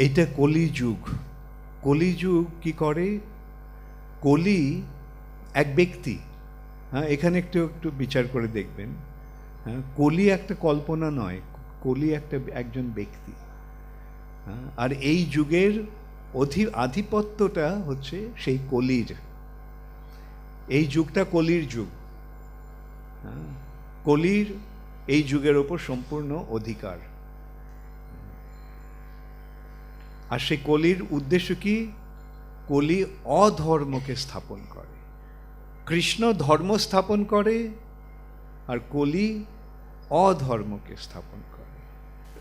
এইটা কলিযুগ কলিযুগ কি করে? কলি এক ব্যক্তি। হ্যাঁ এখানে একটু একটু বিচার করে দেখবেন। হ্যাঁ কলি একটা কল্পনা নয় কলি একটা একজন ব্যক্তি। হ্যাঁ, আর এই যুগের অধি আধিপত্যটা হচ্ছে সেই কলির। এই যুগটা কলির যুগ। হ্যাঁ, কলির এই যুগের ওপর সম্পূর্ণ অধিকার। আর সেই কলির উদ্দেশ্য কি? কলি অধর্মকে স্থাপন করে। কৃষ্ণ ধর্ম স্থাপন করে আর কলি অধর্মকে স্থাপন করে।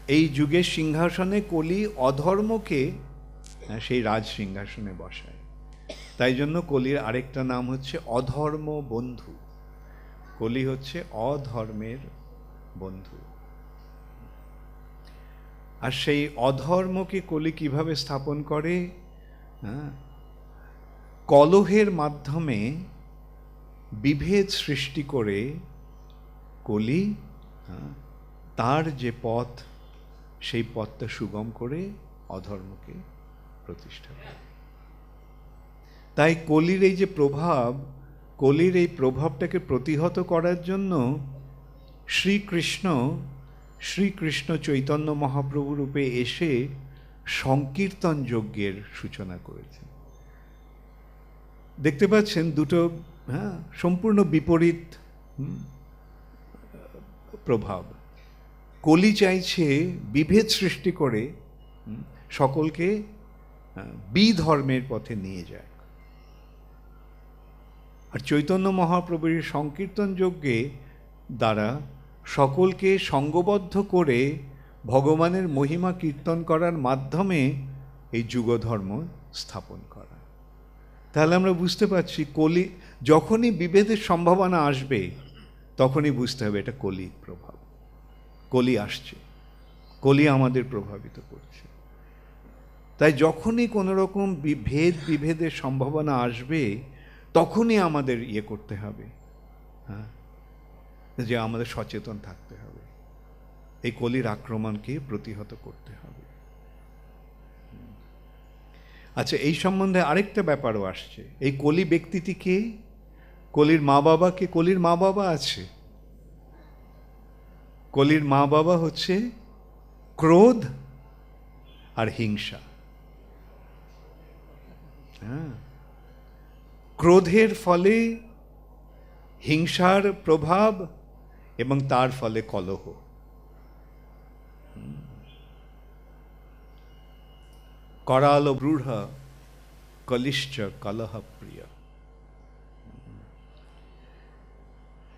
এই যুগের সিংহাসনে কলি অধর্মকে হ্যাঁ, সেই রাজ সিংহাসনে বসায়। তাই জন্য কলির আরেকটা নাম হচ্ছে অধর্ম বন্ধু কলি হচ্ছে অধর্মের বন্ধু। আর সেই অধর্মকে কলি কীভাবে স্থাপন করে? কলহের মাধ্যমে বিভেদ সৃষ্টি করে কলি তার যে পথ, সেই পথটা সুগম করে অধর্মকে প্রতিষ্ঠা করে। তাই কলির এই যে প্রভাব, কলির এই প্রভাবটাকে প্রতিহত করার জন্য শ্রীকৃষ্ণ শ্রীকৃষ্ণ চৈতন্য মহাপ্রভু রূপে এসে সংকীর্তন যজ্ঞের সূচনা করেছেন। দেখতে পাচ্ছেন দুটো হ্যাঁ সম্পূর্ণ বিপরীত প্রভাব। কলি চাইছে বিভেদ সৃষ্টি করে সকলকে আহ, বিধর্মের পথে নিয়ে যায়। আর চৈতন্য মহাপ্রভুর সংকীর্তন যজ্ঞে দ্বারা সকলকে সঙ্গবদ্ধ করে ভগবানের মহিমা কীর্তন করার মাধ্যমে এই যুগধর্ম স্থাপন করা। তাহলে আমরা বুঝতে পারছি কলি, যখনই বিভেদের সম্ভাবনা আসবে, তখনই বুঝতে হবে এটা কলি প্রভাব। কলি আসছে, কলি আমাদের প্রভাবিত করছে। তাই যখনই কোনো রকম বিভেদ, বিভেদের সম্ভাবনা আসবে, তখনই আমাদের ইয়ে করতে হবে। হ্যাঁ? যে আমাদের সচেতন থাকতে হবে। এই কলির আক্রমণকে প্রতিহত করতে হবে। আচ্ছা এই সম্বন্ধে আরেকটা ব্যাপারও আসছে। এই কলি ব্যক্তিটি কে? কলির মা বাবা কে? কলির মা বাবা আছে। কলির মা বাবা হচ্ছে ক্রোধ আর হিংসা। হ্যাঁ। ক্রোধের ফলে হিংসার প্রভাব এবং তার ফলে কলহ। করাল ব্রূঢ় কলিশ্চ কলহ প্রিয়।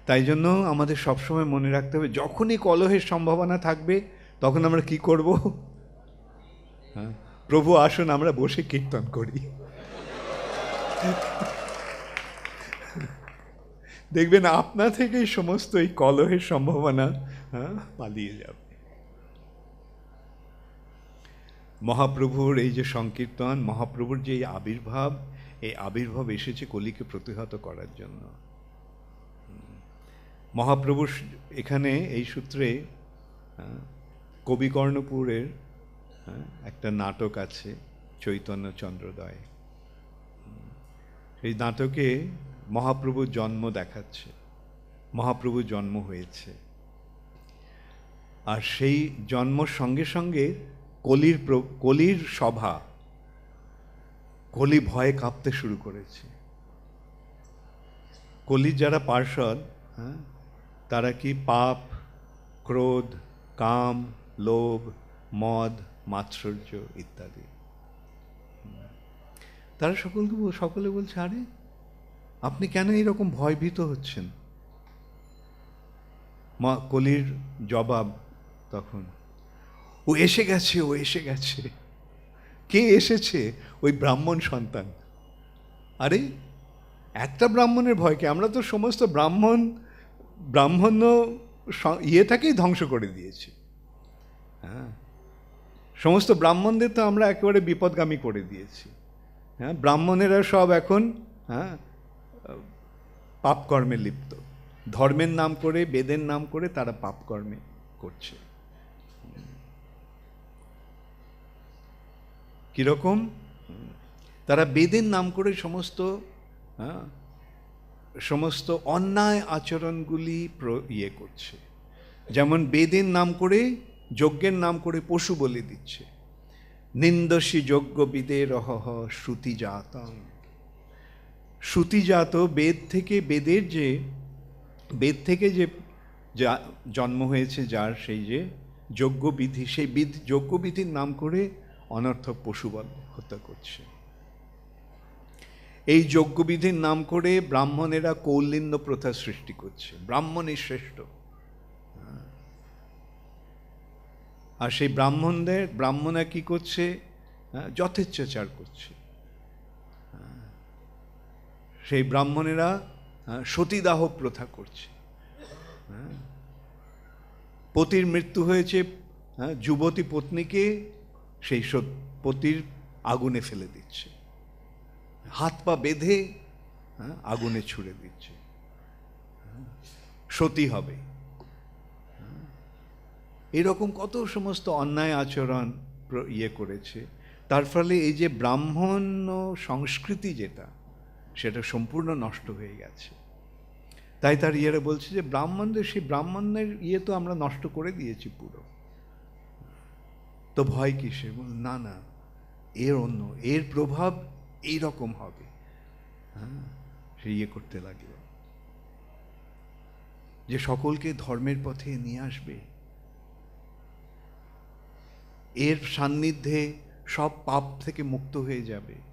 তাই জন্য আমাদের সবসময় মনে রাখতে হবে যখনই কলহের সম্ভাবনা থাকবে তখন আমরা কি করব? হ্যাঁ, প্রভু আসুন আমরা বসে কীর্তন করি। দেখবেন আপনা থেকেই সমস্ত এই কলহের সম্ভাবনা হ্যাঁ, পালিয়ে যাবে মহাপ্রভুর এই যে সংকীর্তন মহাপ্রভুর যে এই আবির্ভাব এই আবির্ভাব এসেছে কলিকে প্রতিহত করার জন্য হুম। মহাপ্রভুর এখানে এই সূত্রে হ্যাঁ, কবিকর্ণপুরের হ্যাঁ, একটা নাটক আছে চৈতন্য চন্দ্রদয় সেই নাটকে মহাপ্রভুর জন্ম দেখাচ্ছে, মহাপ্রভুর জন্ম হয়েছে। আর সেই জন্মর সঙ্গে সঙ্গে কলির কলির সভা, কলি ভয়ে কাঁপতে শুরু করেছে। কলির যারা পার্ষদ হ্যাঁ তারা কি পাপ, ক্রোধ, কাম, লোভ, মদ, মাৎসর্য ইত্যাদি। তারা সকলকে সকলে বলছে, আরে আপনি কেন এরকম ভয়ভীত হচ্ছেন? মা কলির জবাব তখন, ও এসে গেছে, ও এসে গেছে। কে এসেছে? ওই ব্রাহ্মণ সন্তান। আরে, একটা ব্রাহ্মণের ভয়কে আমরা তো সমস্ত ব্রাহ্মণ, ব্রাহ্মণ্য ইয়েটাকেই ধ্বংস করে দিয়েছি। হ্যাঁ সমস্ত ব্রাহ্মণদের তো আমরা একেবারে বিপদগামী করে দিয়েছি। হ্যাঁ ব্রাহ্মণেরা সব এখন হ্যাঁ পাপকর্মে লিপ্ত। ধর্মের নাম করে বেদের নাম করে তারা পাপকর্মে করছে। কীরকম? তারা বেদের নাম করে সমস্ত হ্যাঁ, সমস্ত অন্যায় আচরণগুলি ইয়ে করছে। যেমন বেদের নাম করে যজ্ঞের নাম করে পশু বলে দিচ্ছে। নিন্দসী যজ্ঞ রহ শ্রুতি শ্রুতিজাতং শ্রুতিজাত বেদ থেকে বেদের যে, বেদ থেকে যে যা জন্ম হয়েছে, যার সেই যে যজ্ঞবিধি, সেই বিধি যজ্ঞবিধির নাম করে অনর্থক পশুবল হত্যা করছে। এই যজ্ঞবিধির নাম করে ব্রাহ্মণেরা কৌলিন্য প্রথা সৃষ্টি করছে। ব্রাহ্মণই শ্রেষ্ঠ। আর সেই ব্রাহ্মণদের, ব্রাহ্মণরা কি করছে? যথেচ্ছাচার করছে। সেই ব্রাহ্মণেরা সতীদাহ প্রথা করছে হ্যাঁ। পতির মৃত্যু হয়েছে হ্যাঁ, যুবতী পত্নীকে সেই পতির আগুনে ফেলে দিচ্ছে হাত পা বেঁধে হ্যাঁ, আগুনে ছুড়ে দিচ্ছে সতী হবে। এরকম কত সমস্ত অন্যায় আচরণ ইয়ে করেছে তার ফলে এই যে ব্রাহ্মণ সংস্কৃতি যেটা সেটা সম্পূর্ণ নষ্ট হয়ে গেছে। তাই তার ইয়েরা বলছে যে ব্রাহ্মণদের, সেই ব্রাহ্মণদের ইয়ে তো আমরা নষ্ট করে দিয়েছি পুরো। তো ভয় কিসে না না, এর অন্য, এর প্রভাব এই রকম হবে। হ্যাঁ সে ইয়ে করতে লাগল। যে সকলকে ধর্মের পথে নিয়ে আসবে, এর সান্নিধ্যে সব পাপ থেকে মুক্ত হয়ে যাবে।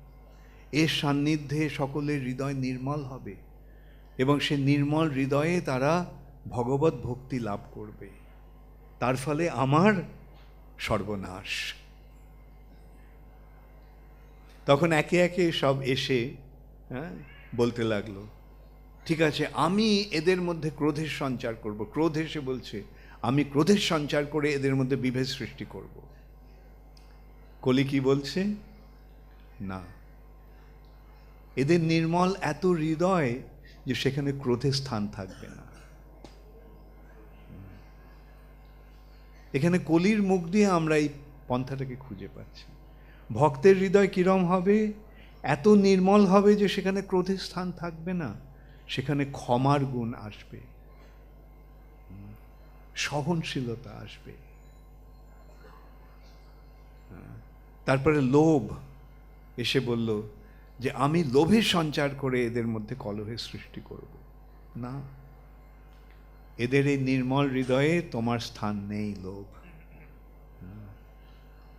এর সান্নিধ্যে সকলের হৃদয় নির্মল হবে এবং সে নির্মল হৃদয়ে তারা ভগবত ভক্তি লাভ করবে। তার ফলে আমার সর্বনাশ। তখন একে একে সব এসে হ্যাঁ বলতে লাগল, ঠিক আছে, আমি এদের মধ্যে ক্রোধের সঞ্চার করব। ক্রোধ এসে বলছে, আমি ক্রোধের সঞ্চার করে এদের মধ্যে বিভেদ সৃষ্টি করব। কলি কি বলছে? না। এদের নির্মল এত হৃদয় যে সেখানে ক্রোধের স্থান থাকবে না। এখানে কলির মুখ দিয়ে আমরা এই পন্থাটাকে খুঁজে পাচ্ছি। ভক্তের হৃদয় কিরম হবে? এত নির্মল হবে যে সেখানে ক্রোধের স্থান থাকবে না। সেখানে ক্ষমার গুণ আসবে। সহনশীলতা আসবে। তারপরে লোভ এসে বলল যে আমি লোভের সঞ্চার করে এদের মধ্যে কলহের সৃষ্টি করব। না। এদের এই নির্মল হৃদয়ে তোমার স্থান নেই লোভ।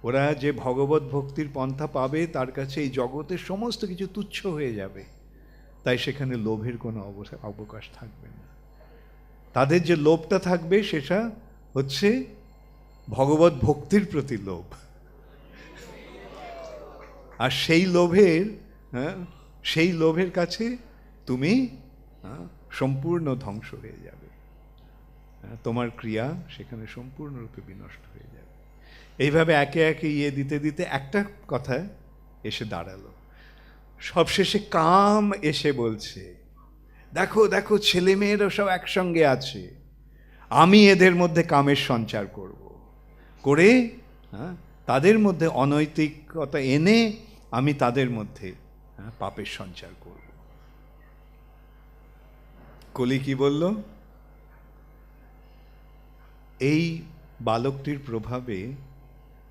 ওরা যে ভগবত ভক্তির পন্থা পাবে, তার কাছে এই জগতের সমস্ত কিছু তুচ্ছ হয়ে যাবে। তাই সেখানে লোভের কোনো অবকাশ থাকবে না। তাদের যে লোভটা থাকবে, সেটা হচ্ছে ভগবত ভক্তির প্রতি লোভ। আর সেই লোভের হ্যাঁ, সেই লোভের কাছে তুমি হ্যাঁ, সম্পূর্ণ ধ্বংস হয়ে যাবে। হ্যাঁ, তোমার ক্রিয়া সেখানে সম্পূর্ণরূপে বিনষ্ট হয়ে যাবে। এইভাবে একে একে ইয়ে দিতে দিতে একটা কথা এসে দাঁড়াল। সবশেষে কাম এসে বলছে দেখো দেখো ছেলে মেয়েরা সব একসঙ্গে আছে। আমি এদের মধ্যে কামের সঞ্চার করব। করে হ্যাঁ, তাদের মধ্যে অনৈতিকতা এনে আমি তাদের মধ্যে হ্যাঁ, পাপের সঞ্চার করব। কলি কি বলল? এই বালকটির প্রভাবে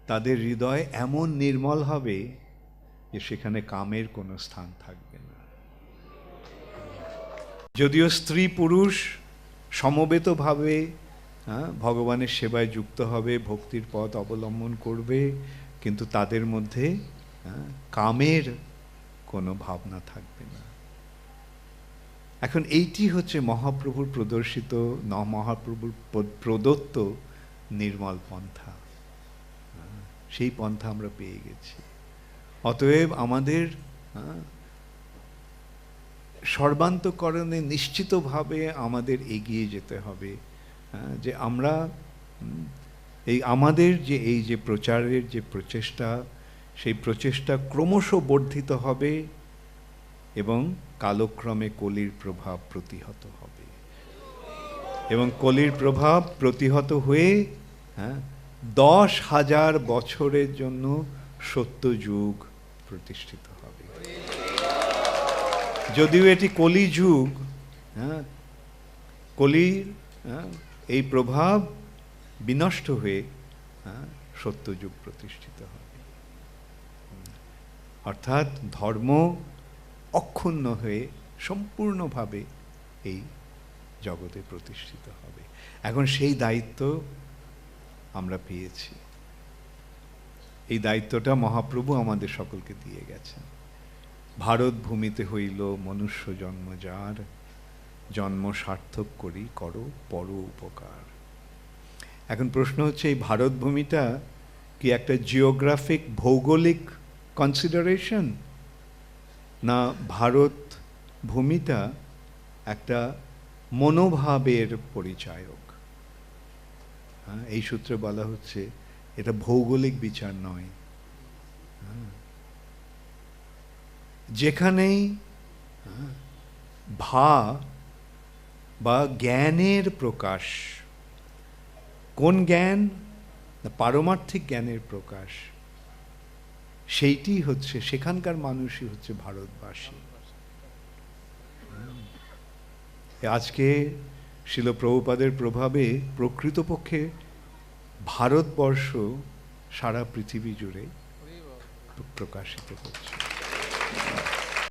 তাদের হৃদয় এমন নির্মল হবে যে সেখানে কামের কোনো স্থান থাকবে না। যদিও স্ত্রী পুরুষ সমবেতভাবে হ্যাঁ, ভগবানের সেবায় যুক্ত হবে ভক্তির পথ অবলম্বন করবে কিন্তু তাদের মধ্যে হ্যাঁ, কামের কোনো ভাবনা থাকবে না। এখন এইটি হচ্ছে মহাপ্রভুর প্রদর্শিত ন মহাপ্রভুর প্রদত্ত নির্মল পন্থা। সেই পন্থা আমরা পেয়ে গেছি। অতএব আমাদের সর্বান্তকরণে নিশ্চিতভাবে আমাদের এগিয়ে যেতে হবে যে আমরা এই আমাদের যে এই যে প্রচারের যে প্রচেষ্টা সেই প্রচেষ্টা ক্রমশ বর্ধিত হবে এবং কালক্রমে কলির প্রভাব প্রতিহত হবে। এবং কলির প্রভাব প্রতিহত হয়ে হ্যাঁ দশ হাজার বছরের জন্য সত্য যুগ প্রতিষ্ঠিত হবে। যদিও এটি কলি যুগ হ্যাঁ কলির হ্যাঁ, এই প্রভাব বিনষ্ট হয়ে হ্যাঁ, সত্য যুগ প্রতিষ্ঠিত হবে। অর্থাৎ ধর্ম অক্ষুণ্ণ হয়ে সম্পূর্ণভাবে এই জগতে প্রতিষ্ঠিত হবে। এখন সেই দায়িত্ব আমরা পেয়েছি। এই দায়িত্বটা মহাপ্রভু আমাদের সকলকে দিয়ে গেছেন। ভারত ভূমিতে হইল মনুষ্য জন্ম যার, জন্ম সার্থক করি, করো পর উপকার। এখন প্রশ্ন হচ্ছে, এই ভারত ভূমিটা কি একটা জিওগ্রাফিক ভৌগোলিক কনসিডারেশন না ভারত ভূমিটা একটা মনোভাবের পরিচায়ক। হ্যাঁ, এই সূত্রে বলা হচ্ছে এটা ভৌগোলিক বিচার নয়। হ্যাঁ। যেখানেই হ্যাঁ, ভা বা জ্ঞানের প্রকাশ কোন জ্ঞান? পারমার্থিক জ্ঞানের প্রকাশ। সেইটি হচ্ছে, সেখানকার মানুষই হচ্ছে ভারতবাসী। আজকে শিল প্রভুপাদের প্রভাবে প্রকৃতপক্ষে ভারতবর্ষ সারা পৃথিবী জুড়ে প্রকাশিত হচ্ছে।